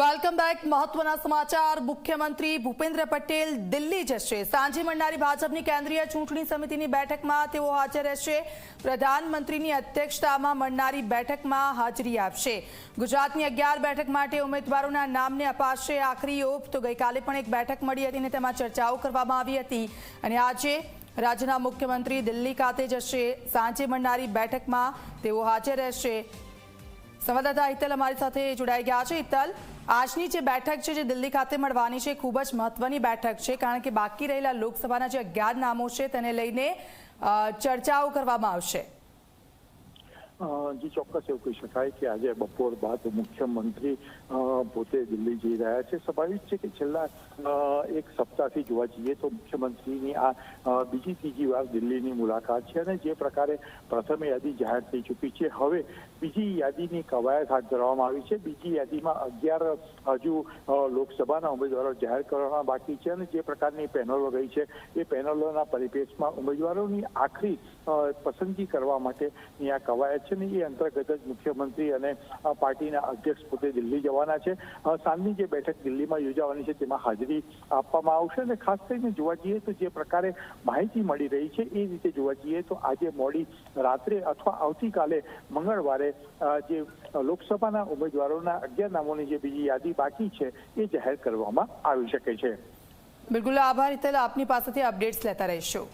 Welcome back. મહત્વના સમાચાર. મુખ્યમંત્રી ભૂપેન્દ્ર પટેલ દિલ્હી જશે. સાંજે મળનારી ભાજપની કેન્દ્રીય ચૂંટણી સમિતિની બેઠકમાં તેઓ હાજર રહેશે. પ્રધાનમંત્રીની અધ્યક્ષતામાં મળનારી બેઠકમાં હાજરી આપશે. ગુજરાતની અગિયાર બેઠક માટે ઉમેદવારોના નામને અપાશે આખરી ઓપ. તો ગઈકાલે પણ એક બેઠક મળી હતી અને તેમાં ચર્ચાઓ કરવામાં આવી હતી. અને આજે રાજ્યના મુખ્યમંત્રી દિલ્હી ખાતે જશે. સાંજે મળનારી બેઠકમાં તેઓ હાજર રહેશે. સંવાદદાતા હિતલ અમારી સાથે જોડાઈ ગયા છે. હિતલ આજની જે બેઠક છે, જે દિલ્હી ખાતે મળવાની છે ખૂબ જ મહત્વની બેઠક છે, કારણ કે બાકી રહેલા લોકસભાના જે અગિયાર નામો છે, તેને લઈને ચર્ચાઓ કરવામાં આવશે. જી ચોક્કસ એવું કહી શકાય કે આજે બપોર બાદ મુખ્યમંત્રી પોતે દિલ્હી જઈ રહ્યા છે. સ્વાભાવિક છે કે છેલ્લા એક સપ્તાહથી જોવા જઈએ તો મુખ્યમંત્રીની આ બીજી ત્રીજી વાર દિલ્હીની મુલાકાત છે અને જે પ્રકારે પ્રથમ યાદી જાહેર થઈ ચૂકી છે. હવે બીજી યાદીની કવાયત હાથ ધરવામાં આવી છે. બીજી યાદીમાં અગિયાર હજુ લોકસભાના ઉમેદવારો જાહેર કરવાના બાકી છે અને જે પ્રકારની પેનલો ગઈ છે એ પેનલોના પરિપ્રેક્ષમાં ઉમેદવારોની આખરી પસંદગી કરવા માટેની આ કવાયત એ અંતર્ગત જ મુખ્યમંત્રી અને પાર્ટીના અધ્યક્ષ પોતે દિલ્હી જવાના છે. સાંજની જે બેઠક દિલ્હીમાં યોજાવાની છે, તેમાં હાજરી આપવામાં આવશે અને ખાસ કરીને જોવા જઈએ તો જે પ્રકારે માહિતી મળી રહી છે, એ રીતે જોવા જઈએ તો આજે મોડી રાત્રે અથવા આવતીકાલે મંગળવારે જે લોકસભાના ઉમેદવારોના અગિયાર નામોની જે બીજી યાદી બાકી છે, એ જાહેર કરવામાં આવી શકે છે. બિલકુલ, આભાર હિતલ આપની પાસેથી અપડેટ્સ લેતા રહીશું.